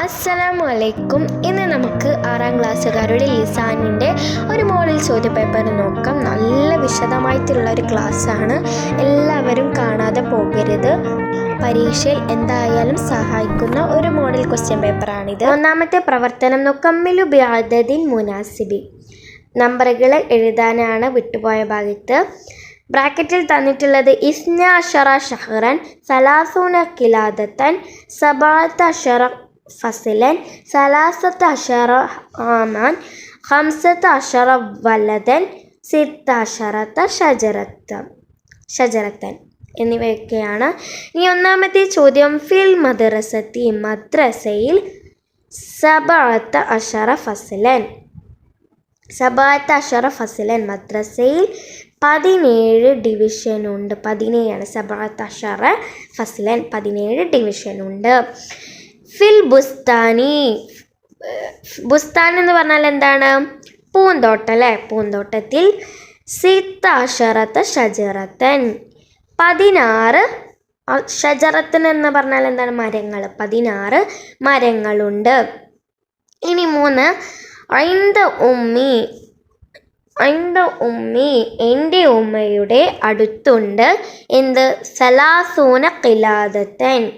അസ്സലാമു അലൈക്കും ഇന്ന് നമുക്ക് ആറാം ക്ലാസ്സുകാരുടെ ലിസാനിന്റെ ഒരു മോഡൽ ചോദ്യ ചോദ്യപേപ്പർ നോക്കാം. നല്ല വിശദമായിട്ടുള്ള ഒരു ക്ലാസ്സാണ്. എല്ലാവരും കാണാതെ പോകരുത്. പരീക്ഷയിൽ എന്തായാലും സഹായിക്കുന്ന ഒരു മോഡൽ ക്വസ്റ്റ്യൻ പേപ്പറാണിത്. ഒന്നാമത്തെ പ്രവർത്തനം നൊക്കമ്മിലു ബ്യാദദിൻ മുനാസിബി. നമ്പറുകൾ എഴുതാനാണ് വിട്ടുപോയ ഭാഗത്ത്. ബ്രാക്കറ്റിൽ തന്നിട്ടുള്ളത് ഇസ്ന അഷറ ഷഹറൻ സലാസൂന കിലാദത്തൻ സബാത്ത് അഷറ ഫസിലൻ ثلاثة عشر عاما خمسة عشر ولدا ستة عشرة شجرة شجرة എന്നിവയൊക്കെയാണ്. ഇനി ഒന്നാമത്തെ ചോദ്യം. ഫിൽ മദ്രസത്തി മദ്രസയിൽ സബാത്ത അഷറ ഫസലൻ. സബാത്ത് അഷറ ഫസലൻ മദ്രസയിൽ പതിനേഴ് ഡിവിഷനുണ്ട് പതിനേഴാണ് സബാത്ത് അഷറ ഫസലൻ. പതിനേഴ് ഡിവിഷനുണ്ട് ഫിൽ ബുസ്താനി. ബുസ്താൻ എന്ന് പറഞ്ഞാൽ എന്താണ്? പൂന്തോട്ടം അല്ലേ? പൂന്തോട്ടത്തിൽ സിത്താഷറത്ത് ഷജറത്തൻ. പതിനാറ് ഷജറത്തൻ എന്ന് പറഞ്ഞാൽ എന്താണ്? മരങ്ങൾ. പതിനാറ് മരങ്ങളുണ്ട്. ഇനി മൂന്ന് ഐന്ത ഉമ്മി. ഐന്ത ഉമ്മി എന്റെ ഉമ്മയുടെ അടുത്തുണ്ട്. എന്ത്? സലാസൂന കിലാദത്തൻ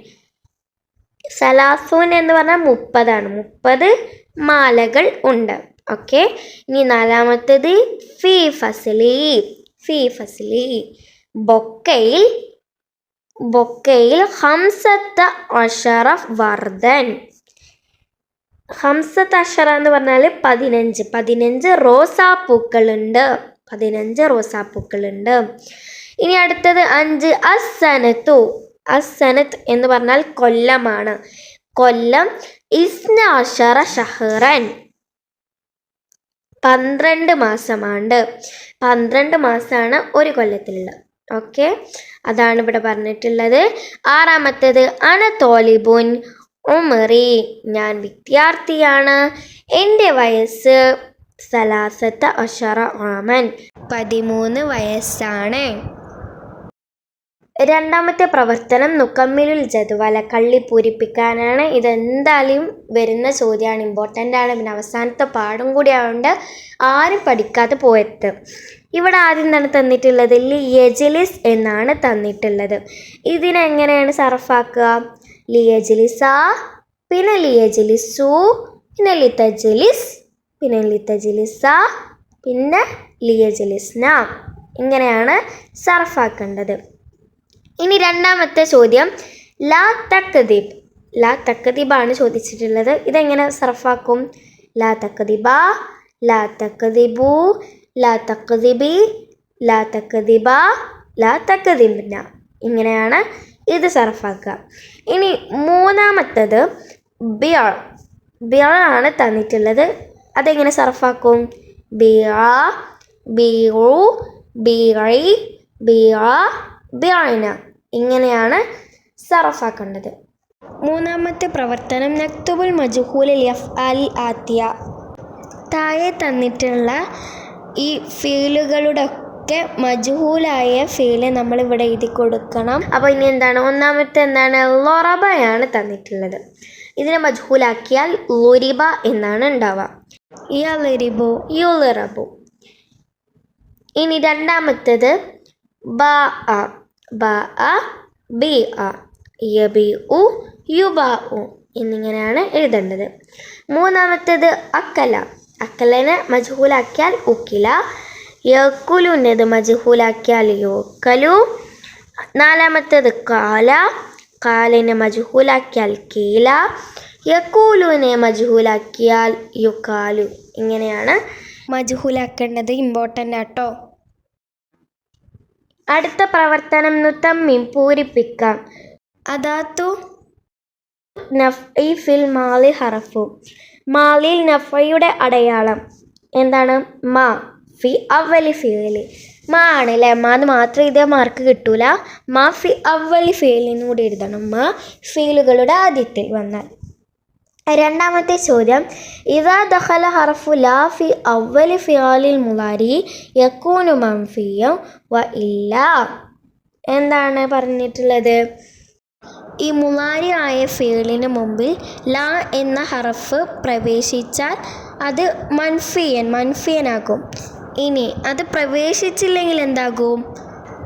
സലാസൂൻ എന്ന് പറഞ്ഞാൽ മുപ്പതാണ്. മുപ്പത് മാലകൾ ഉണ്ട്. ഓക്കെ ഇനി നാലാമത്തേത് ഫീ ഫസലി. ഫീ ഫസലി. ബൊക്കയിൽ ബൊക്കയിൽ ഹംസത്ത അഷറഫ് വർദ്ധൻ ഹംസത്ത് അഷറ എന്ന് പറഞ്ഞാൽ പതിനഞ്ച്. പതിനഞ്ച് റോസാപ്പൂക്കളുണ്ട്. പതിനഞ്ച് റോസാപ്പൂക്കളുണ്ട്. ഇനി അടുത്തത് അഞ്ച് അസനത്തു. അസനത്ത് എന്ന് പറഞ്ഞാൽ കൊല്ലമാണ്. കൊല്ലം ഇസ്നാഷറ ഷഹറൻ. പന്ത്രണ്ട് മാസമാണ് പന്ത്രണ്ട് മാസമാണ് ഒരു കൊല്ലത്തിലുള്ളത് ഓക്കെ? അതാണ് ഇവിടെ പറഞ്ഞിട്ടുള്ളത്. ആറാമത്തേത് അന തോലിബുൻ ഉമറി. ഞാൻ വിദ്യാർത്ഥിയാണ്. എന്റെ വയസ്സ് സലാസത്ത അഷറ ആമൻ. പതിമൂന്ന് വയസ്സാണ്. രണ്ടാമത്തെ പ്രവർത്തനം നുക്കമ്മിലുൽ ജതുവല കള്ളി പൂരിപ്പിക്കാനാണ്. ഇതെന്തായാലും വരുന്ന ചോദ്യമാണ്. ഇമ്പോർട്ടന്റ് ആണ്. പിന്നെ അവസാനത്തെ പാഠം കൂടി ആയതുകൊണ്ട് ആരും പഠിക്കാതെ പോയത് ഇവിടെ ആദ്യം തന്നെ തന്നിട്ടുള്ളത് ലിയജലിസ് എന്നാണ് തന്നിട്ടുള്ളത്. ഇതിനെങ്ങനെയാണ് സർഫാക്കുക ലിയജലിസ പിന്നെ ലിയജലിസു പിന്നെ ലിതജലിസ് പിന്നെ ലിതജലിസ പിന്നെ ലിയജലിസ്ന. ഇങ്ങനെയാണ് സർഫാക്കേണ്ടത് ഇനി രണ്ടാമത്തെ ചോദ്യം. ലാ തക്കദീബ് ലാ തക്കദീബാണ് ചോദിച്ചിട്ടുള്ളത്. ഇതെങ്ങനെ സർഫാക്കും ലാ തക്കദീബ ലാ തക്കദീബു ലാ തക്കദീബി ലാ തക്കദീബ ലാ തക്കദീബിന ഇങ്ങനെയാണ് ഇത് സർഫാക്കുക ഇനി മൂന്നാമത്തത് ബിയാൾ. ബിയാളാണ് തന്നിട്ടുള്ളത്. അതെങ്ങനെ സർഫാക്കും ബിയാ ബിയു ബിയൈ ബിയാ ബിയന ഇങ്ങനെയാണ് സറഫാക്കേണ്ടത്. മൂന്നാമത്തെ പ്രവർത്തനം നക്തുബുൽ മജുഹൂൽ യഫ് അൽ ആത്തിയ. താഴെ തന്നിട്ടുള്ള ഈ ഫീലുകളുടെ ഒക്കെ മജുഹൂലായ ഫീൽ നമ്മൾ ഇവിടെ എഴുതി കൊടുക്കണം. അപ്പോൾ ഇനി എന്താണ്? ഒന്നാമത്തെ എന്താണ്? ലൊറബയാണ് തന്നിട്ടുള്ളത്. ഇതിനെ മജുഹൂലാക്കിയാൽ ലൊരിബ എന്നാണ് ഉണ്ടാവുക. യലിരിബു യുലിറബു. ഇനി രണ്ടാമത്തേത് ബ അ ബ അ ബി അ യബി ഉ ഉ എന്നിങ്ങനെയാണ് എഴുതേണ്ടത്. മൂന്നാമത്തേത് അക്കല. അക്കലനെ മജ്ഹൂലാക്കിയാൽ ഉക്കില. യക്കുലുന്നത് മജ്ഹൂലാക്കിയാൽ യോക്കലു. നാലാമത്തേത് കാല. കാലിനെ മജ്ഹൂലാക്കിയാൽ കീല. യക്കൂലുവിനെ മജ്ഹൂലാക്കിയാൽ യുക്കാലു ഇങ്ങനെയാണ് മജ്ഹൂലാക്കേണ്ടത് ഇമ്പോർട്ടന്റ് ആട്ടോ. അടുത്ത പ്രവർത്തനം തമ്മിൽ പൂരിപ്പിക്കാം. അതാത്തു നഫ് ഫിൽ മാലി ഹറഫു. മാലിൽ നഫയുടെ അടയാളം എന്താണ്? മാ ഫി അവലി ഫിയലി മാ ആണ് അല്ലേ മാ എന്ന് മാത്രം ഇതേ മാർക്ക് കിട്ടൂല. മാ ഫി അവലി ഫിയലിനും കൂടി എഴുതണം. മാ ഫീലുകളുടെ ആദ്യത്തിൽ വന്നാൽ. രണ്ടാമത്തെ ചോദ്യം. ഇതാ ദഹല ഹർഫു ലാ ഫി അവലി ഫിയാലിൽ മുലാരി യക്കൂനു മംഫിയും വ ഇല്ല. എന്താണ് പറഞ്ഞിട്ടുള്ളത്? ഈ മുലാരി ആയ ഫീലിന് മുമ്പിൽ ലാ എന്ന ഹറഫ് പ്രവേശിച്ചാൽ അത് മൻഫിയൻ മൻഫിയനാകും. ഇനി അത് പ്രവേശിച്ചില്ലെങ്കിൽ എന്താകും?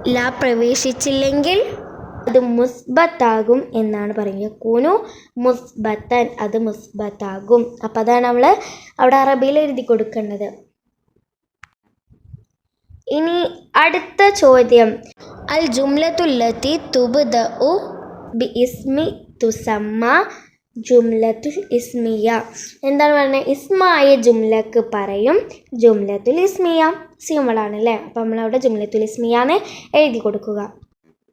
ലാ പ്രവേശിച്ചില്ലെങ്കിൽ അത് മുസ്ബത്താകും എന്നാണ് പറയുന്നത്. കുനു മുസ്ബത്തൻ അത് മുസ്ബത്താകും. അപ്പം അതാണ് നമ്മൾ അവിടെ അറബിയിൽ എഴുതി കൊടുക്കേണ്ടത്. ഇനി അടുത്ത ചോദ്യം. അൽ ജുംലത്തുല്ലത്തി തുബ്ദ ഉ ബി ഇസ്മി തുസമ്മ ജുംലത്തുൽ ഇസ്മിയ. എന്താണ് പറയുന്നത് ഇസ്മായ ജുംലക്ക് പറയും ജുംലത്തുൽ ഇസ്മിയ. സിമ്പിളാണ് അല്ലേ? അപ്പം നമ്മളവിടെ ജുംലത്തുൽ ഇസ്മിയാന്ന് എഴുതി കൊടുക്കുക.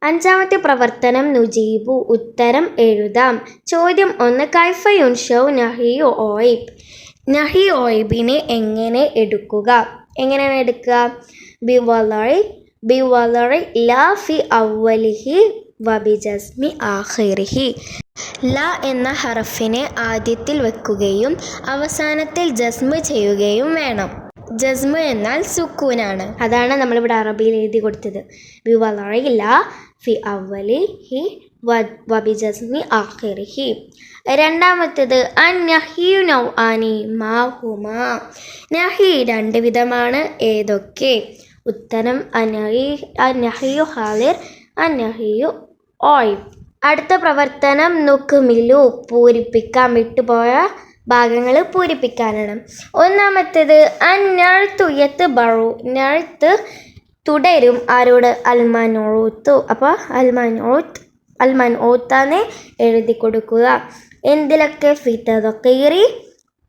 അഞ്ചാമത്തെ പ്രവർത്തനം നുജീബു. ഉത്തരം എഴുതാം. ചോദ്യം ഒന്ന് കൈഫ യുൻഷൗ നഹി ഓയിബ് നഹി ഓയിബിനെ എങ്ങനെ എടുക്കുക? എങ്ങനെയാണ് എടുക്കുക? ബി വളറി ബി വളറി ലാ ഫി അവലിഹി വബി ജസ്മി ആഖിറിഹി. ല എന്ന ഹറഫിനെ ആദ്യത്തിൽ വെക്കുകയും അവസാനത്തിൽ ജസ്മ് ചെയ്യുകയും വേണം. ജസ്മ് എന്നാൽ സുക്കൂനാണ്. അതാണ് നമ്മളിവിടെ അറബിയിൽ എഴുതി കൊടുത്തത്. ബി വളറി ഫി അവലി ഹി വബി ജസ്മി ആഖിറിഹി. രണ്ടാമത്തേത് അൻ നഹിയു നൗ ആനി മാഹുമ. നഹി രണ്ട് വിധമാണ് ഏതൊക്കെ? ഉത്തരം അനഹി അനഹിയു ഹാലിർ അനഹിയു ഓയ്. അടുത്ത പ്രവർത്തനം നുക്കുമിലു പൂരിപ്പിക്കാൻ വിട്ടുപോയ ഭാഗങ്ങൾ പൂരിപ്പിക്കാനാണ്. ഒന്നാമത്തേത് അന്നഴുത്തുയത്ത് ബറു നഴ്ത്ത് തുടരും ആരോട്? അൽമാനോത്ത് അപ്പോൾ അൽമാനോത്ത് അൽമാൻ ഓത്താനെ എഴുതി കൊടുക്കുക. എന്തിലൊക്കെ? ഫിത്തതൊക്കെയേറി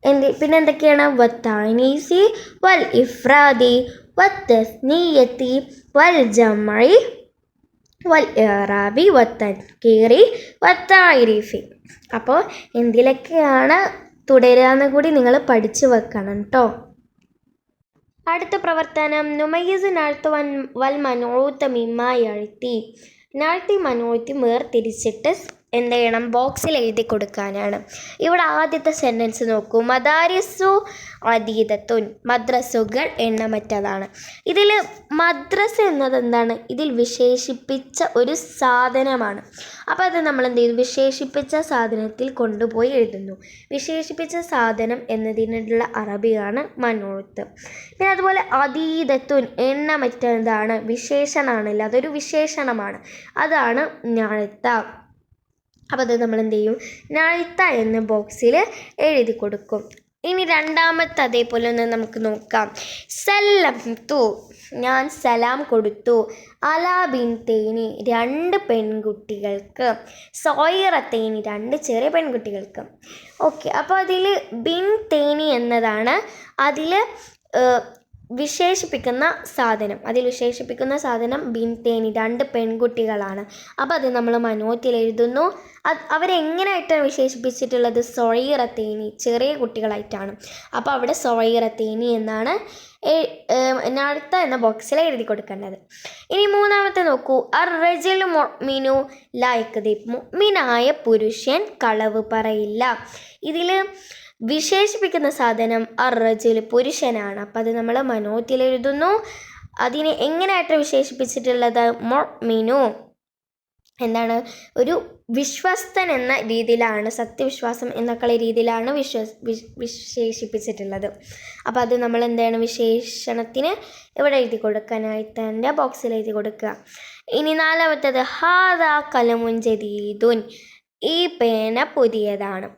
എന്ത് പിന്നെ എന്തൊക്കെയാണ്? വത്താനീസി വൽ ഇഫ്രാദി വത്തസ്നീയത്തി വൽ ജമഴി വൽ ഇറാബി വത്തൻ കീറി വത്തായിരിഫി അപ്പോൾ എന്തിലൊക്കെയാണ്? തുടരാന്ന് കൂടി നിങ്ങൾ പഠിച്ചു വെക്കണം കേട്ടോ അടുത്ത പ്രവർത്തനം. നുമയ്യസ് നാഴ്ത്ത് വൻ വൽ മനോത്ത് മിമ്മായി അഴുത്തി. നാഴ്ത്തി മനോത്തി വേർതിരിച്ചിട്ട് എന്ത് ചെയ്യണം ബോക്സിൽ എഴുതി കൊടുക്കാനാണ്. ഇവിടെ ആദ്യത്തെ സെന്റൻസ് നോക്കൂ. മദാരിസു അതീതത്തുൻ. മദ്രസുകൾ എണ്ണമറ്റതാണ്. ഇതിൽ മദ്രസ എന്നത് എന്താണ് ഇതിൽ വിശേഷിപ്പിച്ച ഒരു സാധനമാണ്. അപ്പോൾ അത് നമ്മൾ എന്ത് ചെയ്തു? വിശേഷിപ്പിച്ച സാധനത്തിൽ കൊണ്ടുപോയി എഴുതുന്നു. വിശേഷിപ്പിച്ച സാധനം എന്നതിനുള്ള അറബിയാണ് മനോത്ത് പിന്നെ അതുപോലെ അതീതത്തുൻ എണ്ണമറ്റതാണ് വിശേഷണമാണല്ലോ അതൊരു വിശേഷണമാണ്. അതാണ് ഞാഴ്ത്ത അപ്പോൾ അത് നമ്മൾ എന്ത് ചെയ്യും നഴുത്ത എന്ന ബോക്സിൽ എഴുതി കൊടുക്കും. ഇനി രണ്ടാമത്തെ അതേപോലെ ഒന്ന് നമുക്ക് നോക്കാം. സല്ലം തു ഞാൻ സലാം കൊടുത്തു. അലാ ബിൻ തേനി രണ്ട് പെൺകുട്ടികൾക്ക്. സോയിറ തേനി രണ്ട് ചെറിയ പെൺകുട്ടികൾക്ക്. ഓക്കെ അപ്പോൾ അതിൽ ബിൻ തേനി എന്നതാണ്. അതിൽ വിശേഷിപ്പിക്കുന്ന സാധനം. അതിൽ വിശേഷിപ്പിക്കുന്ന സാധനം ബിൻതേനി രണ്ട് പെൺകുട്ടികളാണ്. അപ്പോൾ അത് നമ്മൾ മനോത്തിൽ എഴുതുന്നു. അത് അവരെങ്ങനെയായിട്ടാണ് വിശേഷിപ്പിച്ചിട്ടുള്ളത്? സൊഴീറത്തേനി ചെറിയ കുട്ടികളായിട്ടാണ്. അപ്പോൾ അവിടെ സൊഴീറത്തേനി എന്നാണ് അടുത്ത എന്ന ബോക്സിൽ എഴുതി കൊടുക്കേണ്ടത്. ഇനി മൂന്നാമത്തെ നോക്കൂ. അർ മിനു മൊമിനു ലായക്കദീപ് മുഅ്മിനായ പുരുഷൻ കളവ് പറയില്ല. ഇതിൽ വിശേഷിപ്പിക്കുന്ന സാധനം അറജിൽ പുരുഷനാണ്. അപ്പം അത് നമ്മൾ മനോത്തിൽ എഴുതുന്നു. അതിനെ എങ്ങനെയായിട്ട് വിശേഷിപ്പിച്ചിട്ടുള്ളത്? മൊമിനു എന്താണ്? ഒരു വിശ്വസ്തൻ എന്ന രീതിയിലാണ് സത്യവിശ്വാസം എന്നൊക്കെയുള്ള രീതിയിലാണ് വിശ്വസ് വിശേഷിപ്പിച്ചിട്ടുള്ളത്. അപ്പോൾ അത് നമ്മൾ എന്താണ് വിശേഷണത്തിന് ഇവിടെ എഴുതി കൊടുക്കാനായിട്ട് എന്റെ ബോക്സിൽ എഴുതി കൊടുക്കുക. ഇനി നാലാമത്തേത് ഹാദ കലമുൻ ജദീദുൻ. ഈ പേന പുതിയതാണ്.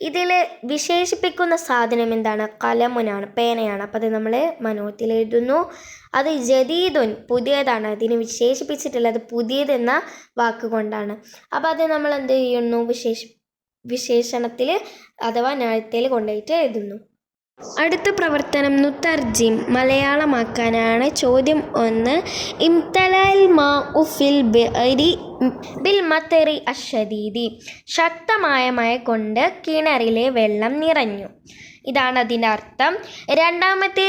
ഇതിൽ വിശേഷിപ്പിക്കുന്ന സാധനം എന്താണ്? കലമുനാണ് പേനയാണ്. അപ്പോൾ അത് നമ്മൾ മനോത്തിൽ എഴുതുന്നു. അത് ജദീദുൻ പുതിയതാണ്. അതിനെ വിശേഷിപ്പിച്ചിട്ടുള്ളത് പുതിയതെന്ന വാക്ക് കൊണ്ടാണ്. അപ്പോൾ അത് നമ്മൾ എന്ത് ചെയ്യുന്നു? വിശേഷ വിശേഷണത്തിൽ അഥവാ നാഴത്തിൽ കൊണ്ടുപോയിട്ട് എഴുതുന്നു. അടുത്ത പ്രവർത്തനം നുത്തർജിം മലയാളമാക്കാനാണ്. ചോദ്യം ഒന്ന് ഇംതലൽ മാ ഉഫിൽ ബിഅരി ബിൽ മത്തറി അശ്ശദീദി. ശക്തമായ മഴ കൊണ്ട് കിണറിലെ വെള്ളം നിറഞ്ഞു. ഇതാണ് അതിന്റെ അർത്ഥം. രണ്ടാമത്തെ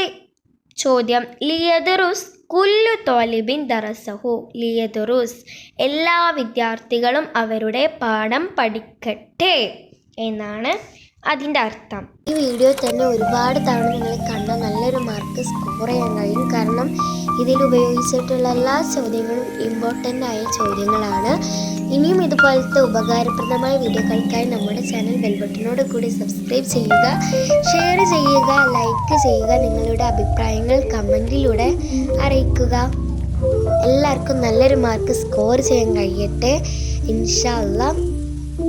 ചോദ്യം ലിയദറുസ് കുല്ലു തോലിബിൻ ദറസഹു. ലിയദറുസ് എല്ലാ വിദ്യാർത്ഥികളും അവരുടെ പാഠം പഠിക്കട്ടെ എന്നാണ് അതിന്റെ അർത്ഥം. ഈ വീഡിയോ തന്നെ ഒരുപാട് തവണ നിങ്ങൾ കണ്ട നല്ലൊരു മാർക്ക് സ്കോർ ചെയ്യാൻ കഴിയും. കാരണം ഇതിൽ ഉപയോഗിച്ചിട്ടുള്ള എല്ലാ ചോദ്യങ്ങളും ഇമ്പോർട്ടന്റ് ആയ ചോദ്യങ്ങളാണ്. ഇനിയും ഇതുപോലത്തെ ഉപകാരപ്രദമായ വീഡിയോകൾക്കായി നമ്മുടെ ചാനൽ ബെൽബട്ടനോട് കൂടി സബ്സ്ക്രൈബ് ചെയ്യുക ഷെയർ ചെയ്യുക ലൈക്ക് ചെയ്യുക നിങ്ങളുടെ അഭിപ്രായങ്ങൾ കമന്റിലൂടെ അറിയിക്കുക. എല്ലാവർക്കും നല്ലൊരു മാർക്ക് സ്കോർ ചെയ്യാൻ കഴിയട്ടെ. ഇൻഷാ